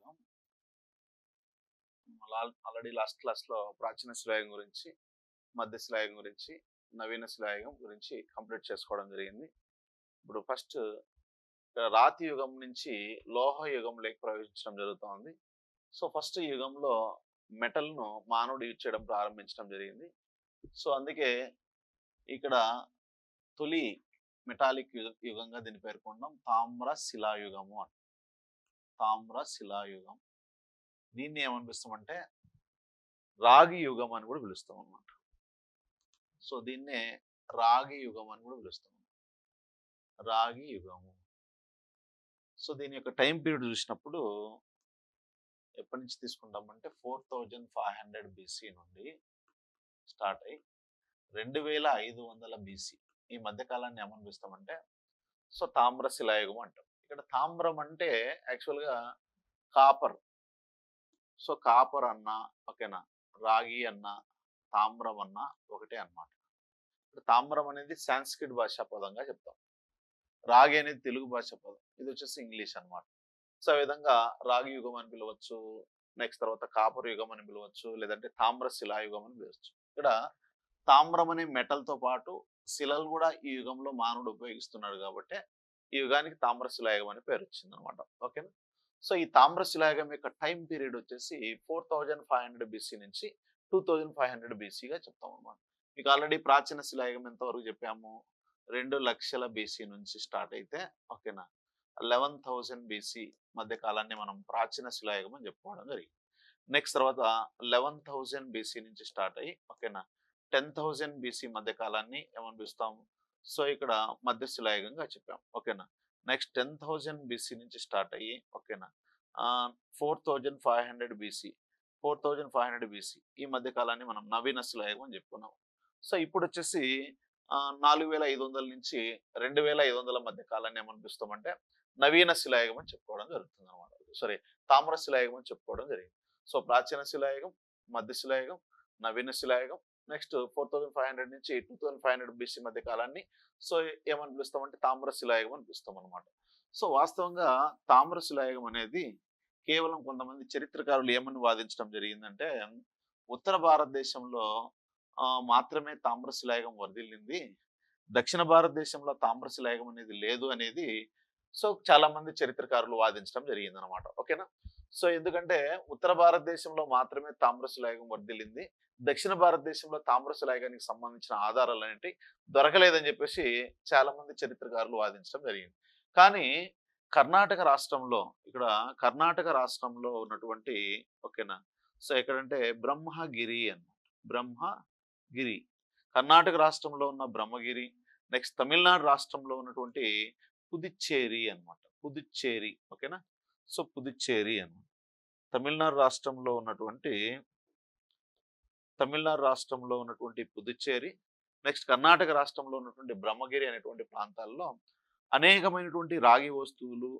యుగం already last క్లాస్లో ప్రాచీన శిలాయం గురించి మధ్య శిలాయం గురించి నవీన శిలాయుగం గురించి కంప్లీట్ చేసుకోవడం జరిగింది. ఇప్పుడు ఫస్ట్ రాతి యుగం నుంచి లోహ యుగంలోకి ప్రవేశించడం జరుగుతోంది. సో ఫస్ట్ యుగంలో మెటల్ను మానవుడు యూజ్ చేయడం ప్రారంభించడం జరిగింది. సో అందుకే ఇక్కడ తొలి మెటాలిక్ యుగ యుగంగా దీన్ని పేర్కొన్నాం. తామ్ర శిలాయుగము అంట తామ్ర శిలాయుగం. దీన్ని ఏమనిపిస్తామంటే రాగి యుగం అని కూడా పిలుస్తాం అనమాట సో దీన్నే రాగి యుగం అని కూడా పిలుస్తాం. రాగి యుగము. సో దీని యొక్క టైం పీరియడ్ చూసినప్పుడు ఎప్పటి నుంచి తీసుకుంటామంటే four thousand five hundred BC నుండి స్టార్ట్ అయ్యి రెండు వేల ఐదు వందల బీసీ ఈ మధ్యకాలాన్ని ఏమనిపిస్తామంటే సో తామ్ర శిలాయుగం అంటాం. ఇక్కడ తామ్రం అంటే యాక్చువల్గా కాపర్. సో కాపర్ అన్న ఓకేనా? రాగి అన్న తామ్రం అన్న ఒకటే అన్నమాట. తామ్రం అనేది సాంస్క్రిట్ భాషా పదంగా చెప్తాం. రాగి అనేది తెలుగు భాష పదం. ఇది వచ్చేసి ఇంగ్లీష్ అన్నమాట. సో ఆ విధంగా రాగి యుగం అని పిలవచ్చు నెక్స్ట్ తర్వాత కాపర్ యుగం అని పిలవచ్చు లేదంటే తామ్ర శిలాయుగం అని పిలవచ్చు. ఇక్కడ తామ్రం అనే మెటల్తో తో పాటు శిలలు కూడా ఈ యుగంలో మానవుడు ఉపయోగిస్తున్నాడు కాబట్టి ఈ యుగానికి తామ్రశిలాయుగం అని పేరు వచ్చింది అనమాట ఓకేనా? సో ఈ తామ్రశిలాయుగం యొక్క టైం పీరియడ్ వచ్చేసి four thousand five hundred BC నుంచి టూ థౌజండ్ ఫైవ్ హండ్రెడ్ బీసీగా చెప్తాం అనమాట మీకు ఆల్రెడీ ప్రాచీన శిలాయుగం ఎంతవరకు చెప్పాము? రెండు లక్షల బీసీ నుంచి స్టార్ట్ అయితే ఓకేనా? లెవెన్ థౌజండ్ బీసీ మధ్య కాలాన్ని మనం ప్రాచీన శిలాయుగం అని చెప్పుకోవడం జరిగింది. నెక్స్ట్ తర్వాత లెవెన్ థౌజండ్ బీసీ నుంచి స్టార్ట్ అయ్యి ఓకేనా? టెన్ థౌజండ్ బీసీ మధ్య కాలాన్ని ఏమనిపిస్తాము సో ఇక్కడ మధ్య శిలాయుగంగా చెప్పాం. ఓకేనా? నెక్స్ట్ టెన్ థౌజండ్ బీసీ నుంచి స్టార్ట్ అయ్యి ఓకేనా? Four thousand five hundred BC four thousand five hundred BC ఈ మధ్య కాలాన్ని మనం నవీన శిలాయుగం అని చెప్పుకున్నాం. సో ఇప్పుడు వచ్చేసి నాలుగు వేల ఐదు వందల నుంచి రెండు వేల ఐదు వందల మధ్య కాలాన్ని ఏమనిపిస్తామంటే నవీన శిలాయుగం అని చెప్పుకోవడం జరుగుతుంది అనమాట సారీ తామ్ర శిలాయుగం అని చెప్పుకోవడం జరిగింది. సో ప్రాచీన శిలాయుగం మధ్య శిలాయుగం నవీన శిలాయుగం next four thousand five hundred నుంచి two thousand five hundred BC మధ్య కాలాన్ని సో ఏమని పిలుస్తామంటే తామ్ర శిలాయుగం అని పిలుస్తాం అనమాట సో వాస్తవంగా తామ్ర శిలాయుగం అనేది కేవలం కొంతమంది చరిత్రకారులు ఏమని వాదించడం జరిగిందంటే ఉత్తర భారతదేశంలో మాత్రమే తామ్ర వరదిల్లింది వర్ధిల్లింది. దక్షిణ భారతదేశంలో తామ్రశిలాయుగం అనేది లేదు అనేది సో చాలా మంది చరిత్రకారులు వాదించడం జరిగింది అనమాట ఓకేనా? సో ఎందుకంటే ఉత్తర భారతదేశంలో మాత్రమే తామ్రశిలాయుగం వర్ధిల్లింది. దక్షిణ భారతదేశంలో తామ్రశిలాయుగానికి సంబంధించిన ఆధారాలు అనేవి దొరకలేదని చెప్పేసి చాలా మంది చరిత్రకారులు వాదించడం జరిగింది. కానీ కర్ణాటక రాష్ట్రంలో ఇక్కడ కర్ణాటక రాష్ట్రంలో ఉన్నటువంటి ఓకేనా? సో ఎక్కడంటే బ్రహ్మగిరి అన్నమాట. బ్రహ్మగిరి. కర్ణాటక రాష్ట్రంలో ఉన్న బ్రహ్మగిరి నెక్స్ట్ తమిళనాడు రాష్ట్రంలో ఉన్నటువంటి పుదుచ్చేరి అన్నమాట. పుదుచ్చేరి ఓకేనా? సో పుదుచ్చేరి అని. తమిళనాడు రాష్ట్రంలో ఉన్నటువంటి తమిళనాడు రాష్ట్రంలో ఉన్నటువంటి పుదుచ్చేరి నెక్స్ట్ కర్ణాటక రాష్ట్రంలో ఉన్నటువంటి బ్రహ్మగిరి అనేటువంటి ప్రాంతాల్లో అనేకమైనటువంటి రాగి వస్తువులు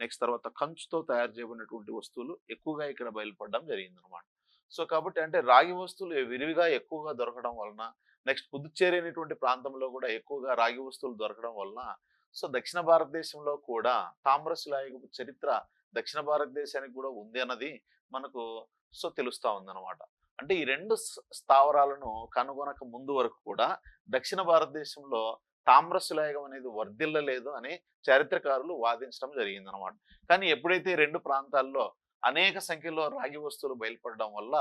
నెక్స్ట్ తర్వాత కంచుతో తయారు చేయబడినటువంటి వస్తువులు ఎక్కువగా ఇక్కడ బయలుపడడం జరిగింది అనమాట సో కాబట్టి అంటే రాగి వస్తువులు విరివిగా ఎక్కువగా దొరకడం వలన నెక్స్ట్ పుదుచ్చేరి అనేటువంటి ప్రాంతంలో కూడా ఎక్కువగా రాగి వస్తువులు దొరకడం వలన సో దక్షిణ భారతదేశంలో కూడా తామ్రశిలాయుగ చరిత్ర దక్షిణ భారతదేశానికి కూడా ఉంది అన్నది మనకు సో తెలుస్తూ ఉందన్నమాట. అంటే ఈ రెండు స్థావరాలను కనుగొనక ముందు వరకు కూడా దక్షిణ భారతదేశంలో తామ్రశిలాయుగం అనేది వర్ధిల్లలేదు అని చరిత్రకారులు వాదించడం జరిగింది అనమాట కానీ ఎప్పుడైతే రెండు ప్రాంతాల్లో అనేక సంఖ్యలో రాగి వస్తువులు బయలుపడడం వల్ల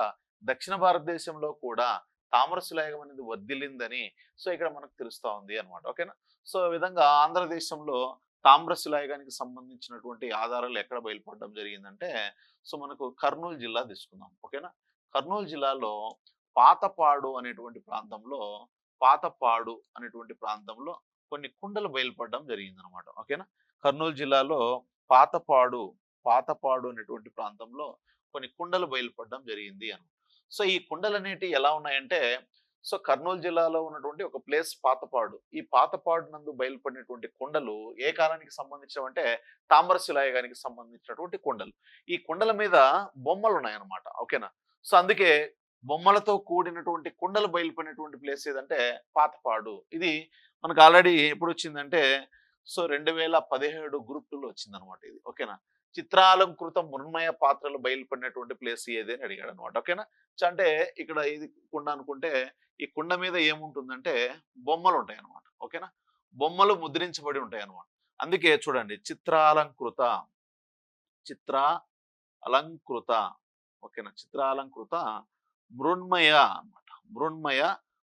దక్షిణ భారతదేశంలో కూడా తామ్రశిలాయుగం అనేది వర్ధిల్లిందని సో ఇక్కడ మనకు తెలుస్తూ ఉంది అనమాట ఓకేనా? సో ఈ విధంగా ఆంధ్రదేశంలో తామ్రశిలాయుగానికి సంబంధించినటువంటి ఆధారాలు ఎక్కడ బయలుపడడం జరిగిందంటే సో మనకు కర్నూలు జిల్లా తీసుకుందాం ఓకేనా? కర్నూలు జిల్లాలో పాతపాడు అనేటువంటి ప్రాంతంలో పాతపాడు అనేటువంటి ప్రాంతంలో కొన్ని కుండలు బయలుపడడం జరిగింది అనమాట ఓకేనా? కర్నూలు జిల్లాలో పాతపాడు పాతపాడు అనేటువంటి ప్రాంతంలో కొన్ని కుండలు బయలుపడడం జరిగింది అని సో ఈ కుండలు అనేటివి ఎలా ఉన్నాయంటే సో కర్నూలు జిల్లాలో ఉన్నటువంటి ఒక ప్లేస్ పాతపాడు. ఈ పాతపాడు నందు బయలుపడినటువంటి కుండలు ఏ కాలానికి సంబంధించినవంటే తామ్రశిలాయుగానికి సంబంధించినటువంటి కుండలు. ఈ కుండల మీద బొమ్మలు ఉన్నాయన్నమాట ఓకేనా? సో అందుకే బొమ్మలతో కూడినటువంటి కుండలు బయలుపడినటువంటి ప్లేస్ ఏదంటే పాతపాడు. ఇది మనకు ఆల్రెడీ ఎప్పుడు వచ్చిందంటే సో రెండు వేల పదిహేడు గ్రూప్ టూలో వచ్చింది అనమాట ఇది. ఓకేనా? చిత్రాలంకృత మృన్మయ పాత్రలు బయలుపడినటువంటి ప్లేస్ ఏది అని అడిగాడు అనమాట ఓకేనా అంటే ఇక్కడ ఇది కుండ అనుకుంటే ఈ కుండ మీద ఏముంటుందంటే బొమ్మలు ఉంటాయి అనమాట ఓకేనా? బొమ్మలు ముద్రించబడి ఉంటాయి అనమాట అందుకే చూడండి చిత్రాలంకృత చిత్ర అలంకృత ఓకేనా? చిత్రాలంకృత మృన్మయ అన్నమాట. మృన్మయ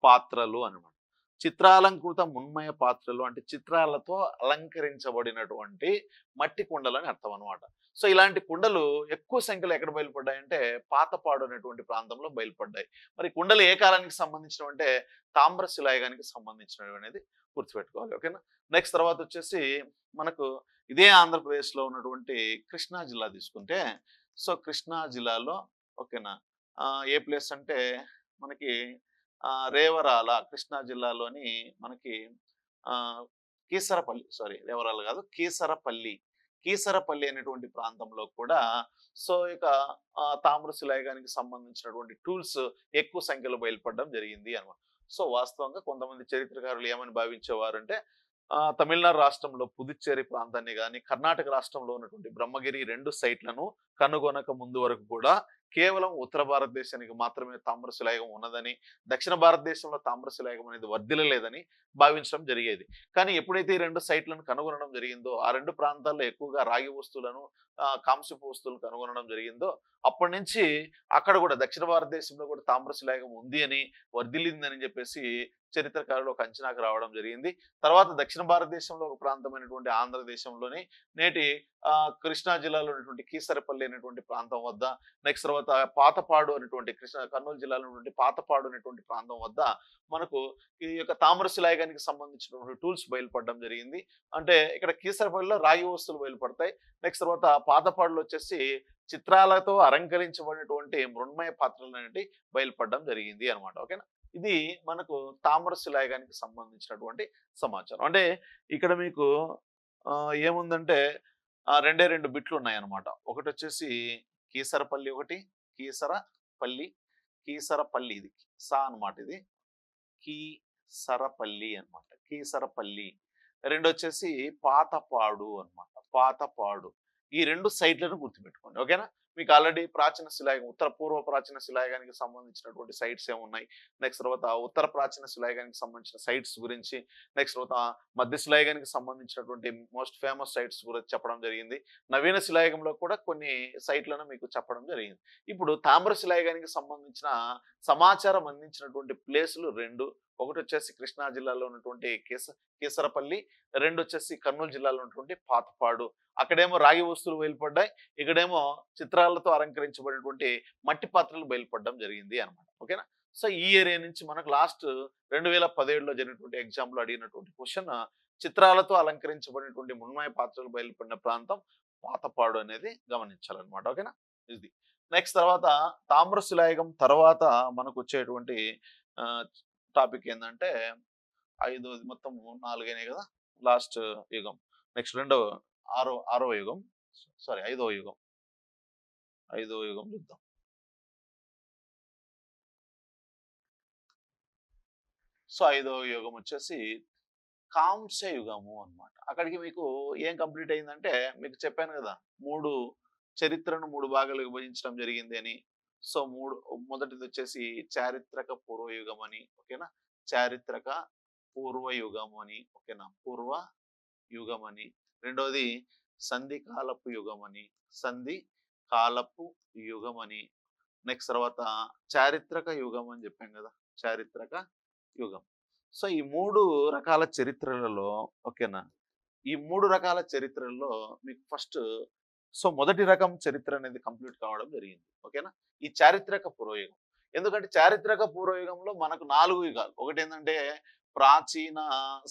పాత్రలు అన్నమాట. చిత్రాలంకృత మున్మయ పాత్రలు అంటే చిత్రాలతో అలంకరించబడినటువంటి మట్టి కుండలు అని అర్థం అనమాట సో ఇలాంటి కుండలు ఎక్కువ సంఖ్యలో ఎక్కడ బయలుపడ్డాయంటే పాతపాడు అనేటువంటి ప్రాంతంలో బయలుపడ్డాయి. మరి కుండలు ఏ కాలానికి సంబంధించినవి అంటే తామ్రశిలాయుగానికి సంబంధించినవి అనేది గుర్తుపెట్టుకోవాలి ఓకేనా? నెక్స్ట్ తర్వాత వచ్చేసి మనకు ఇదే ఆంధ్రప్రదేశ్లో ఉన్నటువంటి కృష్ణా జిల్లా తీసుకుంటే సో కృష్ణా జిల్లాలో ఓకేనా? ఏ ప్లేస్ అంటే మనకి రేవరాల కృష్ణా జిల్లాలోని మనకి కీసరపల్లి సారీ రేవరాల కాదు కీసరపల్లి కీసరపల్లి అనేటువంటి ప్రాంతంలో కూడా సో ఇక తామ్ర తామ్రశిలాయుగానికి సంబంధించినటువంటి టూల్స్ ఎక్కువ సంఖ్యలో బయలుపడడం జరిగింది అనమాట సో వాస్తవంగా కొంతమంది చరిత్రకారులు ఏమని భావించేవారంటే తమిళనాడు రాష్ట్రంలో పుదుచ్చేరి ప్రాంతాన్ని కానీ కర్ణాటక రాష్ట్రంలో ఉన్నటువంటి బ్రహ్మగిరి రెండు సైట్లను కనుగొనక ముందు వరకు కూడా కేవలం ఉత్తర భారతదేశానికి మాత్రమే తామ్రశిలాయుగం ఉన్నదని దక్షిణ భారతదేశంలో తామ్రశిలాయుగం అనేది వర్ధిలలేదని భావించడం జరిగేది. కానీ ఎప్పుడైతే ఈ రెండు సైట్లను కనుగొనడం జరిగిందో ఆ రెండు ప్రాంతాల్లో ఎక్కువగా రాగి వస్తువులను కాంస్యపు వస్తువులను కనుగొనడం జరిగిందో అప్పటి నుంచి అక్కడ కూడా దక్షిణ భారతదేశంలో కూడా తామ్రశిలాయుగం ఉంది అని వర్ధిల్లిందని చెప్పేసి చరిత్రకారులు ఒక అంచనాకు రావడం జరిగింది. తర్వాత దక్షిణ భారతదేశంలో ఒక ప్రాంతమైనటువంటి ఆంధ్రదేశంలోని నేటి ఆ, కృష్ణా జిల్లాలో ఉన్నటువంటి కీసరపల్లి అనేటువంటి ప్రాంతం వద్ద నెక్స్ట్ తర్వాత పాతపాడు అనేటువంటి కృష్ణ కర్నూలు జిల్లాలో ఉన్నటువంటి పాతపాడు అనేటువంటి ప్రాంతం వద్ద మనకు ఈ యొక్క తామ్రశిలాయుగానికి సంబంధించినటువంటి టూల్స్ బయలుపడడం జరిగింది. అంటే ఇక్కడ కీసరపల్లిలో రాగి వస్తువులు బయలుపడతాయి. నెక్స్ట్ తర్వాత పాతపాడులో వచ్చేసి చిత్రాలతో అలంకరించబడినటువంటి మృణ్మయ పాత్రలు అనేవి బయలుపడడం జరిగింది అనమాట ఓకేనా? ఇది మనకు తామ్రశిలాయుగానికి సంబంధించినటువంటి సమాచారం. అంటే ఇక్కడ మీకు ఏముందంటే రెండే రెండు బిట్లు ఉన్నాయి అనమాట ఒకటి వచ్చేసి కీసరపల్లి ఒకటి కీసరపల్లి కీసరపల్లి ఇది. సా అనమాట ఇది. కీసరపల్లి అన్నమాట. కీసరపల్లి రెండు వచ్చేసి పాతపాడు అనమాట పాతపాడు ఈ రెండు సైట్లను గుర్తుపెట్టుకోండి. ఓకేనా? మీకు ఆల్రెడీ ప్రాచీన శిలాయుగం ఉత్తర పూర్వ ప్రాచీన శిలాయుగానికి సంబంధించినటువంటి సైట్స్ ఏమున్నాయి? నెక్స్ట్ తర్వాత ఉత్తర ప్రాచీన శిలాయుగానికి సంబంధించిన సైట్స్ గురించి నెక్స్ట్ తర్వాత మధ్య శిలాయుగానికి సంబంధించినటువంటి మోస్ట్ ఫేమస్ సైట్స్ గురించి చెప్పడం జరిగింది. నవీన శిలాయుగంలో కూడా కొన్ని సైట్లను మీకు చెప్పడం జరిగింది. ఇప్పుడు తామ్ర శిలాయుగానికి సంబంధించిన సమాచారం అందించినటువంటి ప్లేసులు రెండు. ఒకటి వచ్చేసి కృష్ణా జిల్లాలో ఉన్నటువంటి కేస కేసరపల్లి రెండు వచ్చేసి కర్నూలు జిల్లాలో ఉన్నటువంటి పాతపాడు. అక్కడేమో రాగి వస్తువులు బయలుపడ్డాయి. ఇక్కడేమో చిత్రాలతో అలంకరించబడినటువంటి మట్టి పాత్రలు బయలుపడడం జరిగింది అనమాట ఓకేనా? సో ఈ ఏరియా నుంచి మనకు లాస్ట్ రెండు వేల పదిహేడులో జరిగినటువంటి ఎగ్జామ్లో లో అడిగినటువంటి క్వశ్చన్ చిత్రాలతో అలంకరించబడినటువంటి మున్మాయ పాత్రలు బయలుపడిన ప్రాంతం పాతపాడు అనేది గమనించాలన్నమాట. ఓకేనా? ఇది. నెక్స్ట్ తర్వాత తామ్రశిలాయుగం తర్వాత మనకు వచ్చేటువంటి టాపిక్ ఏంటంటే ఐదోది మొత్తం నాలుగైనాయి కదా లాస్ట్ యుగం. నెక్స్ట్ రెండవ ఆరో ఆరో యుగం. సారీ ఐదవ యుగం. ఐదవ యుగం చూద్దాం సో ఐదవ యుగం వచ్చేసి కాంస్య యుగము అన్నమాట. అక్కడికి మీకు ఏం కంప్లీట్ అయిందంటే మీకు చెప్పాను కదా మూడు చరిత్రను మూడు భాగాలు విభజించడం జరిగింది అని. సో మూడు మొదటిది వచ్చేసి చారిత్రక పూర్వయుగం అని ఓకేనా? చారిత్రక పూర్వయుగం అని ఓకేనా? పూర్వ యుగం అని రెండవది సంధి కాలపు యుగం అని సంధి కాలపు యుగం అని నెక్స్ట్ తర్వాత చారిత్రక యుగం అని చెప్పాం కదా? చారిత్రక యుగం. సో ఈ మూడు రకాల చరిత్రలలో ఓకేనా? ఈ మూడు రకాల చరిత్రల్లో మీకు ఫస్ట్ సో మొదటి రకం చరిత్ర అనేది కంప్లీట్ కావడం జరిగింది. ఓకేనా? ఈ చారిత్రక పూర్వయుగం ఎందుకంటే చారిత్రక పూర్వయుగంలో మనకు నాలుగు యుగాలు. ఒకటి ఏంటంటే ప్రాచీన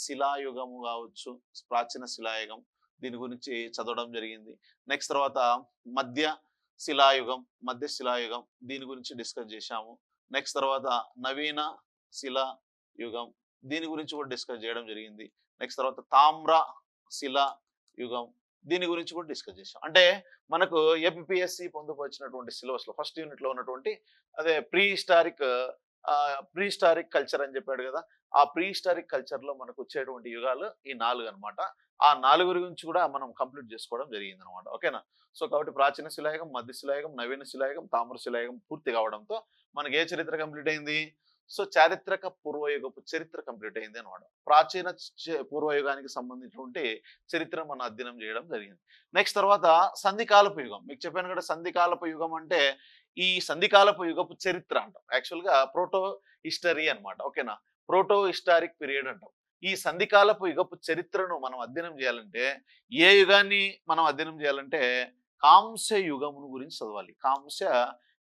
శిలాయుగము కావచ్చు ప్రాచీన శిలాయుగం దీని గురించి చదవడం జరిగింది. నెక్స్ట్ తర్వాత మధ్య శిలాయుగం మధ్య శిలాయుగం దీని గురించి డిస్కస్ చేశాము. నెక్స్ట్ తర్వాత నవీన శిలా యుగం దీని గురించి కూడా డిస్కస్ చేయడం జరిగింది. నెక్స్ట్ తర్వాత తామ్ర శిలా యుగం దీని గురించి కూడా డిస్కస్ చేసాం అంటే మనకు ఎంపీఎస్సి పొందుపరిచినటువంటి సిలబస్లో ఫస్ట్ యూనిట్లో ఉన్నటువంటి అదే prehistoric prehistoric culture అని చెప్పాడు కదా ఆ ప్రీ హిస్టారిక్ కల్చర్లో మనకు వచ్చేటువంటి యుగాలు ఈ నాలుగు అనమాట ఆ నాలుగు గురించి కూడా మనం కంప్లీట్ చేసుకోవడం జరిగింది అనమాట ఓకేనా? సో కాబట్టి ప్రాచీన శిలాయుగం మధ్య శిలాయుగం నవీన శిలాయుగం తామ్ర శిలాయుగం పూర్తి కావడంతో మనకి ఏ చరిత్ర కంప్లీట్ అయింది? సో చారిత్రక పూర్వయుగపు చరిత్ర కంప్లీట్ అయింది అనమాట ప్రాచీన పూర్వయుగానికి సంబంధించినటువంటి చరిత్ర మనం అధ్యయనం చేయడం జరిగింది. నెక్స్ట్ తర్వాత సంధికాలపు యుగం. మీకు చెప్పాను కదా సంధికాలపు యుగం అంటే ఈ సంధికాలపు యుగపు చరిత్ర అంటాం. యాక్చువల్గా ప్రోటో హిస్టరీ అన్నమాట. ఓకేనా? ప్రోటో హిస్టారిక్ పీరియడ్ అంటాం. ఈ సంధికాలపు యుగపు చరిత్రను మనం అధ్యయనం చేయాలంటే ఏ యుగాన్ని మనం అధ్యయనం చేయాలంటే కాంస్య యుగమును గురించి చదవాలి. కాంస్య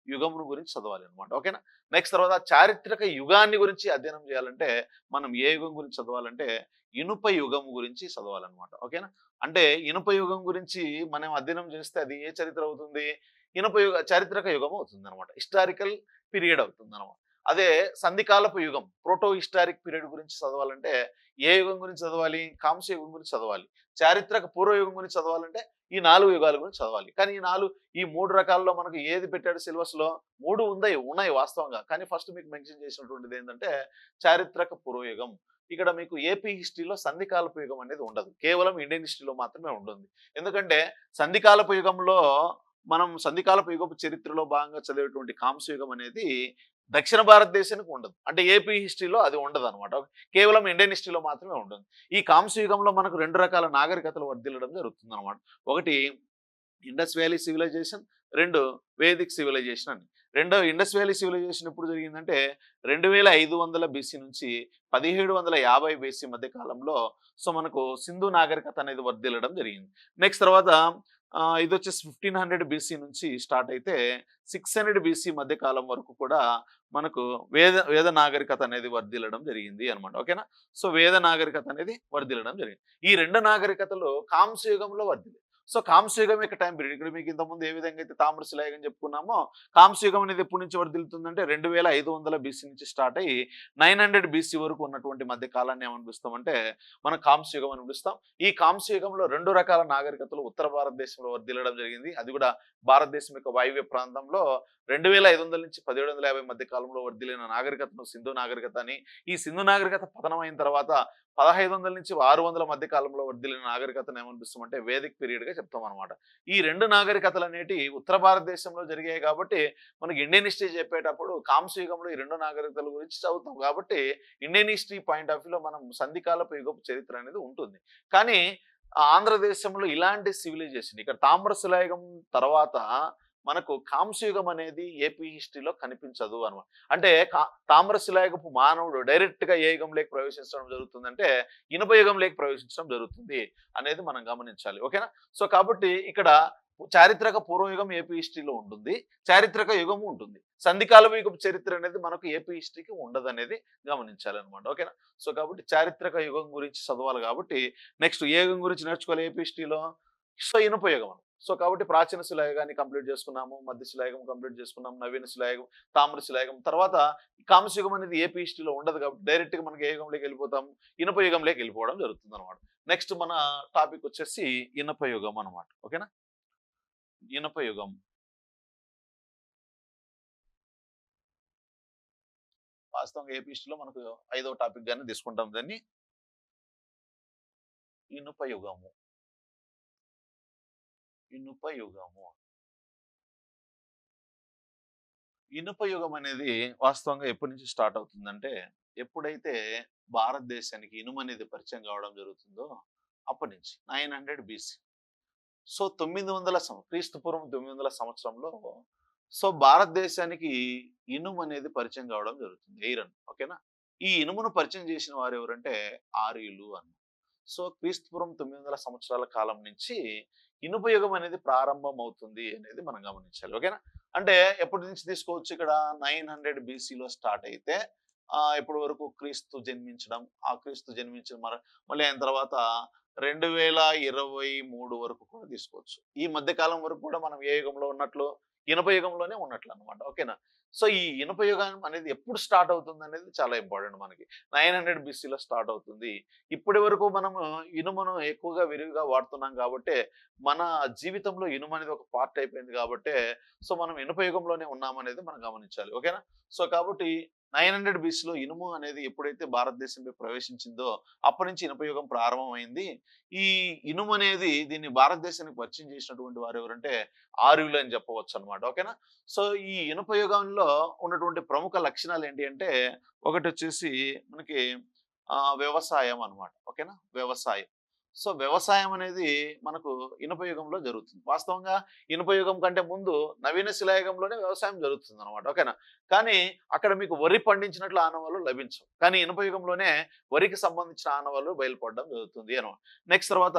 యుగమును గురించి చదవాలి అనమాట ఓకేనా? నెక్స్ట్ తర్వాత చారిత్రక యుగాన్ని గురించి అధ్యయనం చేయాలంటే మనం ఏ యుగం గురించి చదవాలంటే ఇనుప యుగం గురించి చదవాలన్నమాట. ఓకేనా? అంటే ఇనుప యుగం గురించి మనం అధ్యయనం చేస్తే అది ఏ చరిత్ర అవుతుంది? ఇనుప యుగ చారిత్రక యుగం అవుతుంది అనమాట హిస్టారికల్ పీరియడ్ అవుతుంది అనమాట అదే సంధికాలపు యుగం ప్రోటో హిస్టారిక్ పీరియడ్ గురించి చదవాలంటే ఏ యుగం గురించి చదవాలి? కాంస్య యుగం గురించి చదవాలి. చారిత్రక పూర్వయుగం గురించి చదవాలంటే ఈ నాలుగు యుగాల గురించి చదవాలి. కానీ ఈ నాలుగు ఈ మూడు రకాల్లో మనకు ఏది పెట్టాడు సిలబస్లో మూడు ఉన్నాయి ఉన్నాయి వాస్తవంగా. కానీ ఫస్ట్ మీకు మెన్షన్ చేసినటువంటిది ఏంటంటే చారిత్రక పూర్వయుగం ఇక్కడ మీకు ఏపీ హిస్టరీలో సంధికాలపు యుగం అనేది ఉండదు. కేవలం ఇండియన్ హిస్టరీలో మాత్రమే ఉంటుంది. ఎందుకంటే సంధికాలపు యుగంలో మనం సంధికాలపు యుగపు చరిత్రలో భాగంగా చదివేటువంటి కాంస్యుగం అనేది దక్షిణ భారతదేశానికి ఉండదు. అంటే ఏపీ హిస్టరీలో అది ఉండదు అనమాట కేవలం ఇండియన్ హిస్టరీలో మాత్రమే ఉంటుంది. ఈ కాంస్య యుగంలో మనకు రెండు రకాల నాగరికతలు వర్ధిల్లడం జరుగుతుంది అనమాట ఒకటి ఇండస్ వ్యాలీ సివిలైజేషన్ రెండు వేదిక్ సివిలైజేషన్ అని రెండో ఇండస్ వ్యాలీ సివిలైజేషన్ ఎప్పుడు జరిగిందంటే రెండు వేల ఐదు వందల బీసీ నుంచి పదిహేడు వందల యాభై బీసీ మధ్య కాలంలో సో మనకు సింధు నాగరికత అనేది వర్ధిల్లడం జరిగింది. నెక్స్ట్ తర్వాత ఇది వచ్చేసి ఫిఫ్టీన్ హండ్రెడ్ బీసీ నుంచి స్టార్ట్ అయితే సిక్స్ హండ్రెడ్ బీసీ మధ్య కాలం వరకు కూడా మనకు వేద వేద నాగరికత అనేది వర్ధిల్లడం జరిగింది అనమాట ఓకేనా? సో వేద నాగరికత అనేది వర్ధిల్లడం జరిగింది. ఈ రెండు నాగరికతలు కాంస్యుగంలో వర్ధిల్లి సో కాంస్యుగం యొక్క టైం పీరియడ్. ఇక్కడ మీకు ఇంతకుముందు ఏ విధంగా అయితే తామ్రశిలాయుగం చెప్పుకున్నామో కాంస్యుగం అనేది ఎప్పటి నుంచి వర్దిలుతుందంటే రెండు వేల ఐదు వందల బీసీ నుంచి స్టార్ట్ అయ్యి నైన్ హండ్రెడ్ బీసీ వరకు ఉన్నటువంటి మధ్య కాలాన్ని ఏమనిపిస్తామంటే మనం కాంస్యుగం అని పిలుస్తాం. ఈ కాంస్యుగంలో రెండు రకాల నాగరికతలు ఉత్తర భారతదేశంలో వర్దిల్లడం జరిగింది. అది కూడా భారతదేశం యొక్క వాయువ్య ప్రాంతంలో రెండు వేల ఐదు వందల నుంచి పదిహేడు వందల యాభై మధ్య కాలంలో వర్ధిల్లిన నాగరికతను సింధు నాగరికత అని. ఈ సింధు నాగరికత పతనం అయిన తర్వాత పదహైదు వందల నుంచి ఆరు వందల మధ్య కాలంలో వర్ధిల్లిన నాగరికతను ఏమనిపిస్తామంటే వేదిక్ పీరియడ్గా చెప్తాం అనమాట ఈ రెండు నాగరికతలు అనేటి ఉత్తర భారతదేశంలో జరిగాయి కాబట్టి మనకి ఇండియన్ హిస్టరీ చెప్పేటప్పుడు కాంస్యుగంలో ఈ రెండు నాగరికతల గురించి చదువుతాం కాబట్టి ఇండియన్ హిస్టరీ పాయింట్ ఆఫ్ వ్యూలో మనం సంధికాలపు యుగపు చరిత్ర అనేది ఉంటుంది. కానీ ఆంధ్రదేశంలో ఇలాంటి సివిలైజేషన్ ఇక్కడ తామ్రశిలాయుగం తర్వాత మనకు కాంస్యుగం అనేది ఏపీ హిస్టరీలో కనిపించదు అనమాట అంటే కా- తామ్రశిలాయుగపు మానవుడు డైరెక్ట్గా ఏ యుగంలోకి ప్రవేశించడం జరుగుతుందంటే ఇనుప యుగంలోకి ప్రవేశించడం జరుగుతుంది అనేది మనం గమనించాలి ఓకేనా? సో కాబట్టి ఇక్కడ చారిత్రక పూర్వయుగం ఏపీ హిస్టరీలో ఉంటుంది చారిత్రక యుగం ఉంటుంది సంధికాల యుగపు చరిత్ర అనేది మనకు ఏపీ హిస్టరీకి ఉండదు అనేది గమనించాలి అనమాట ఓకేనా? సో కాబట్టి చారిత్రక యుగం గురించి చదవాలి కాబట్టి నెక్స్ట్ ఏ యుగం గురించి నేర్చుకోవాలి ఏపీ హిస్టరీలో? సో ఇనుప యుగం సో కాబట్టి ప్రాచీన శిలాయుగాన్ని కంప్లీట్ చేసుకున్నాము మధ్య శిలాయుగం కంప్లీట్ చేసుకున్నాము నవీన శిలాయుగం తామ్ర శిలాయుగం. తర్వాత కామశయుగం అనేది ఏపీ హిస్టరీలో ఉండదు కాబట్టి డైరెక్ట్గా మనకి ఏ యుగంలోకి వెళ్ళిపోతాం ఇనప యుగంలోకి వెళ్ళిపోవడం జరుగుతుంది అనమాట నెక్స్ట్ మన టాపిక్ వచ్చేసి ఇనప యుగం అనమాట ఓకేనా? ఇనప యుగం. వాస్తవంగా ఏపీ హిస్టరీలో మనకు ఐదో టాపిక్ గానే తీసుకుంటాం దాన్ని. ఇనుప యుగము. ఇనుపయుగము ఇనుపయుగం అనేది వాస్తవంగా ఎప్పటి నుంచి స్టార్ట్ అవుతుందంటే ఎప్పుడైతే భారతదేశానికి ఇనుము అనేది పరిచయం కావడం జరుగుతుందో అప్పటి నుంచి నైన్ హండ్రెడ్ బీసీ. సో తొమ్మిది వందల క్రీస్తుపూర్వం తొమ్మిది వందల సంవత్సరంలో సో భారతదేశానికి ఇనుము అనేది పరిచయం కావడం జరుగుతుంది ఎయిరన్ ఓకేనా? ఈ ఇనుమును పరిచయం చేసిన వారు ఎవరంటే ఆర్యులు అన్న సో క్రీస్తుపురం తొమ్మిది వందల సంవత్సరాల కాలం నుంచి ఇనుప యుగం అనేది ప్రారంభం అవుతుంది అనేది మనం గమనించాలి. ఓకేనా? అంటే ఎప్పటి నుంచి తీసుకోవచ్చు ఇక్కడ? నైన్ హండ్రెడ్ బీసీలో స్టార్ట్ అయితే ఇప్పటి వరకు క్రీస్తు జన్మించడం ఆ క్రీస్తు జన్మించడం మర మళ్ళీ ఆయన తర్వాత రెండు వేల ఇరవై మూడు వరకు కూడా తీసుకోవచ్చు. ఈ మధ్యకాలం వరకు కూడా మనం ఏ యుగంలో ఉన్నట్లు ఇనుప యుగంలోనే ఉన్నట్లు అనమాట ఓకేనా? సో ఈ ఇనప యుగం అనేది ఎప్పుడు స్టార్ట్ అవుతుంది అనేది చాలా ఇంపార్టెంట్ మనకి. నైన్ హండ్రెడ్ బీసీలో స్టార్ట్ అవుతుంది. ఇప్పటి వరకు మనము ఇనుమును ఎక్కువగా విరివిగా వాడుతున్నాం కాబట్టి మన జీవితంలో ఇనుము అనేది ఒక పార్ట్ అయిపోయింది కాబట్టి సో మనం ఇనుప యుగంలోనే ఉన్నామనేది మనం గమనించాలి. ఓకేనా? సో కాబట్టి నైన్ హండ్రెడ్ బీసీలో ఇనుము అనేది ఎప్పుడైతే భారతదేశంపై ప్రవేశించిందో అప్పటి నుంచి ఇనుపయోగం ప్రారంభమైంది. ఈ ఇనుము అనేది దీన్ని భారతదేశానికి పరిచయం చేసినటువంటి వారు ఎవరంటే ఆర్యులు అని చెప్పవచ్చు అనమాట ఓకేనా? సో ఈ ఇనుపయోగంలో ఉన్నటువంటి ప్రముఖ లక్షణాలు ఏంటి అంటే ఒకటి వచ్చేసి మనకి ఆ, వ్యవసాయం అన్నమాట. ఓకేనా? వ్యవసాయం. సో వ్యవసాయం అనేది మనకు ఇనుప యుగంలో జరుగుతుంది. వాస్తవంగా ఇనుప యుగం కంటే ముందు నవీన శిలాయుగంలోనే వ్యవసాయం జరుగుతుంది అనమాట ఓకేనా? కానీ అక్కడ మీకు వరి పండించినట్లు ఆనవాళ్ళు లభించవు. కానీ ఇనుప యుగంలోనే వరికి సంబంధించిన ఆనవాళ్ళు బయలుపడడం జరుగుతుంది అనమాట నెక్స్ట్ తర్వాత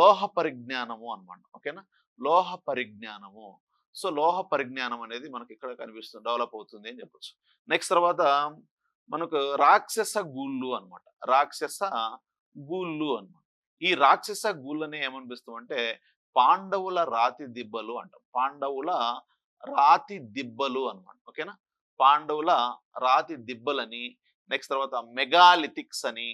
లోహ పరిజ్ఞానము అనమాట ఓకేనా? లోహ పరిజ్ఞానము. సో లోహ పరిజ్ఞానం అనేది మనకి ఇక్కడ కనిపిస్తుంది. డెవలప్ అవుతుంది అని చెప్పచ్చు. నెక్స్ట్ తర్వాత మనకు రాక్షస గూళ్ళు అన్నమాట. రాక్షస గూళ్ళు అన్నమాట. ఈ రాక్షస గూళ్ళని ఏమనిపిస్తాం అంటే పాండవుల రాతి దిబ్బలు అంటాం. పాండవుల రాతి దిబ్బలు అన్నమాట. ఓకేనా? పాండవుల రాతి దిబ్బలని నెక్స్ట్ తర్వాత మెగాలిథిక్స్ అని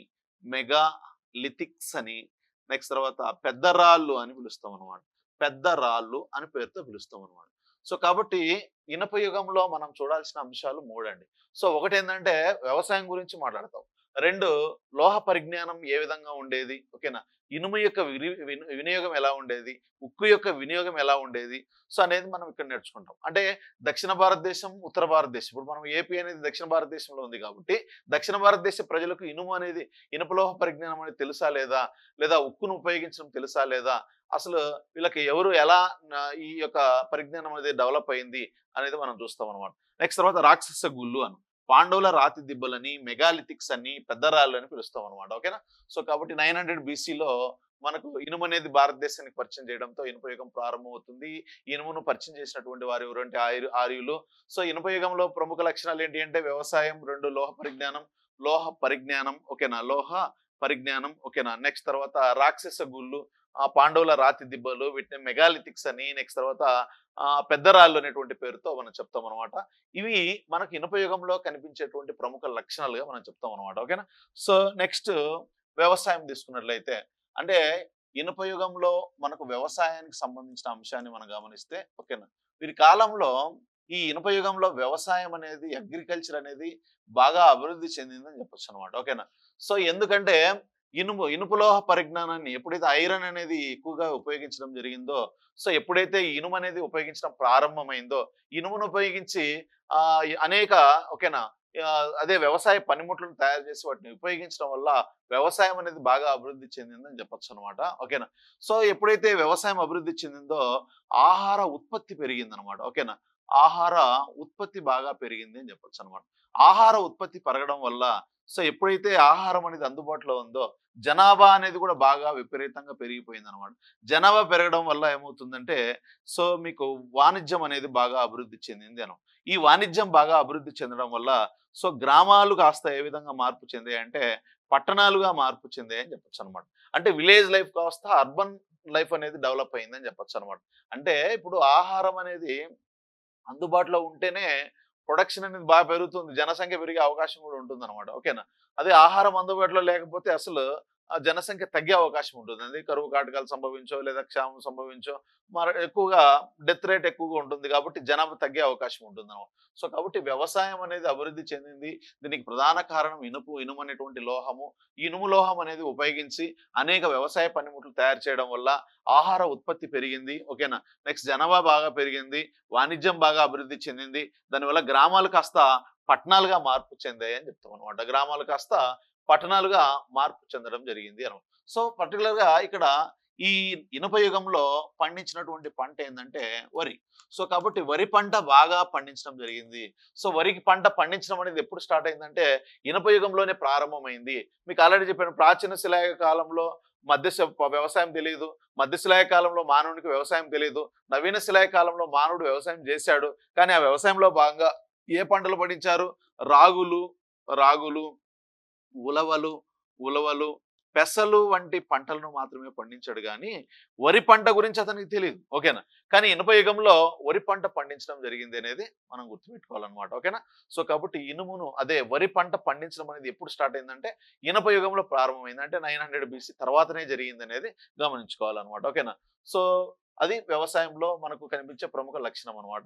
మెగాలిథిక్స్ అని నెక్స్ట్ తర్వాత పెద్ద రాళ్ళు అని పిలుస్తాం అనమాట పెద్ద రాళ్ళు అని పేరుతో పిలుస్తాం అనమాట సో కాబట్టి ఇనప యుగంలో మనం చూడాల్సిన అంశాలు మూడండి. సో ఒకటి ఏంటంటే వ్యవసాయం గురించి మాట్లాడతాం. రెండు లోహ పరిజ్ఞానం ఏ విధంగా ఉండేది? ఓకేనా? ఇనుము యొక్క విని- విని- వినియోగం ఎలా ఉండేది? ఉక్కు యొక్క వినియోగం ఎలా ఉండేది? సో అనేది మనం ఇక్కడ నేర్చుకుంటాం. అంటే దక్షిణ భారతదేశం ఉత్తర భారతదేశం. ఇప్పుడు మనం ఏపీ అనేది దక్షిణ భారతదేశంలో ఉంది కాబట్టి దక్షిణ భారతదేశ ప్రజలకు ఇనుము అనేది ఇనుపలోహ పరిజ్ఞానం అనేది తెలుసా లేదా? లేదా ఉక్కును ఉపయోగించడం తెలుసా లేదా? అసలు వీళ్ళకి ఎవరు ఎలా ఈ యొక్క పరిజ్ఞానం అనేది డెవలప్ అయింది అనేది మనం చూస్తాం అనమాట నెక్స్ట్ తర్వాత రాక్షస గుళ్ళు అని. పాండవుల రాతి దిబ్బలని మెగాలిథిక్స్ అని పెద్ద రాళ్ళు అని పిలుస్తాం అనమాట ఓకేనా? సో కాబట్టి నైన్ హండ్రెడ్ బీసీలో మనకు ఇనుము అనేది భారతదేశానికి పరిచయం చేయడంతో ఇనుపయోగం ప్రారంభమవుతుంది. ఇనుమును పరిచయం చేసినటువంటి వారు ఎవరంటే ఆర్యు ఆర్యులు. సో ఇనుప యుగంలో ప్రముఖ లక్షణాలు ఏంటి అంటే వ్యవసాయం రెండు లోహ పరిజ్ఞానం లోహ పరిజ్ఞానం ఓకేనా? లోహ పరిజ్ఞానం ఓకేనా? నెక్స్ట్ తర్వాత రాక్షస గుళ్ళు పాండవుల రాతి దిబ్బలు వీటిని మెగాలిథిక్స్ అని నెక్స్ట్ తర్వాత పెద్దరాళ్ళు పెద్ద రాళ్ళు అనేటువంటి పేరుతో మనం చెప్తాం అనమాట ఇవి మనకు ఇనుప యుగంలో కనిపించేటువంటి ప్రముఖ లక్షణాలుగా మనం చెప్తాం అనమాట ఓకేనా? సో నెక్స్ట్ వ్యవసాయం తీసుకున్నట్లయితే అంటే ఇనుప యుగంలో మనకు వ్యవసాయానికి సంబంధించిన అంశాన్ని మనం గమనిస్తే ఓకేనా? వీరి కాలంలో ఈ ఇనుప యుగంలో వ్యవసాయం అనేది అగ్రికల్చర్ అనేది బాగా అభివృద్ధి చెందిందని చెప్పొచ్చు అనమాట ఓకేనా? సో ఎందుకంటే ఇనుము ఇనుపులోహ పరిజ్ఞానాన్ని ఎప్పుడైతే ఐరన్ అనేది ఎక్కువగా ఉపయోగించడం జరిగిందో సో ఎప్పుడైతే ఇనుము అనేది ఉపయోగించడం ప్రారంభమైందో ఇనుమును ఉపయోగించి ఆ అనేక ఓకేనా అదే వ్యవసాయ పనిముట్లను తయారు చేసి వాటిని ఉపయోగించడం వల్ల వ్యవసాయం అనేది బాగా అభివృద్ధి చెందిందని చెప్పొచ్చు అనమాట ఓకేనా. సో ఎప్పుడైతే వ్యవసాయం అభివృద్ధి చెందిందో ఆహార ఉత్పత్తి పెరిగిందనమాట ఓకేనా. ఆహార ఉత్పత్తి బాగా పెరిగింది అని చెప్పొచ్చు అనమాట ఆహార ఉత్పత్తి పెరగడం వల్ల సో ఎప్పుడైతే ఆహారం అనేది అందుబాటులో ఉందో జనాభా అనేది కూడా బాగా విపరీతంగా పెరిగిపోయింది అనమాట జనాభా పెరగడం వల్ల ఏమవుతుందంటే సో మీకు వాణిజ్యం అనేది బాగా అభివృద్ధి చెందింది అనం. ఈ వాణిజ్యం బాగా అభివృద్ధి చెందడం వల్ల సో గ్రామాలు కాస్త ఏ విధంగా మార్పు చెందాయి అంటే పట్టణాలుగా మార్పు చెందాయి అని చెప్పొచ్చు అనమాట అంటే విలేజ్ లైఫ్ కాస్త అర్బన్ లైఫ్ అనేది డెవలప్ అయిందని చెప్పొచ్చు అనమాట అంటే ఇప్పుడు ఆహారం అనేది అందుబాటులో ఉంటేనే ప్రొడక్షన్ అనేది బాగా పెరుగుతుంది. జనసంఖ్య పెరిగే అవకాశం కూడా ఉంటుంది అనమాట ఓకేనా? అదే ఆహారం అందుబాటులో లేకపోతే అసలు జనసంఖ్య తగ్గే అవకాశం ఉంటుంది. అది కరువు కాటకాలు సంభవించో లేదా క్షామం సంభవించో మర ఎక్కువగా డెత్ రేట్ ఎక్కువగా ఉంటుంది కాబట్టి జనాభా తగ్గే అవకాశం ఉంటుంది అనమాట సో కాబట్టి వ్యవసాయం అనేది అభివృద్ధి చెందింది. దీనికి ప్రధాన కారణం ఇనుపు ఇనుము అనేటువంటి లోహము. ఇనుము లోహం అనేది ఉపయోగించి అనేక వ్యవసాయ పనిముట్లు తయారు చేయడం వల్ల ఆహార ఉత్పత్తి పెరిగింది. ఓకేనా? నెక్స్ట్ జనాభా బాగా పెరిగింది. వాణిజ్యం బాగా అభివృద్ధి చెందింది. దానివల్ల గ్రామాలు కాస్త పట్టణాలుగా మార్పు చెందాయి అని చెప్తాం అనమాట గ్రామాలు కాస్త పట్టణాలుగా మార్పు చెందడం జరిగింది అనమాట సో పర్టికులర్గా ఇక్కడ ఈ ఇనుప యుగంలో పండించినటువంటి పంట ఏంటంటే వరి. సో కాబట్టి వరి పంట బాగా పండించడం జరిగింది. సో వరికి పంట పండించడం అనేది ఎప్పుడు స్టార్ట్ అయిందంటే ఇనుప యుగంలోనే ప్రారంభమైంది. మీకు ఆల్రెడీ చెప్పాను ప్రాచీన శిలాయ కాలంలో మధ్య వ్యవసాయం తెలియదు మధ్యశిలాయ కాలంలో మానవునికి వ్యవసాయం తెలియదు నవీన శిలాయ కాలంలో మానవుడు వ్యవసాయం చేశాడు. కానీ ఆ వ్యవసాయంలో భాగంగా ఏ పంటలు పండించారు? రాగులు రాగులు ఉలవలు ఉలవలు పెసలు వంటి పంటలను మాత్రమే పండించాడు కానీ వరి పంట గురించి అతనికి తెలియదు ఓకేనా? కానీ ఇనుప యుగంలో వరి పంట పండించడం జరిగింది అనేది మనం గుర్తుపెట్టుకోవాలన్నమాట. ఓకేనా? సో కాబట్టి ఇనుమును అదే వరి పంట పండించడం అనేది ఎప్పుడు స్టార్ట్ అయిందంటే ఇనుప యుగంలో ప్రారంభమైంది అంటే నైన్ హండ్రెడ్ బీసీ తర్వాతనే జరిగింది అనేది గమనించుకోవాలన్నమాట. ఓకేనా? సో అది వ్యవసాయంలో మనకు కనిపించే ప్రముఖ లక్షణం అనమాట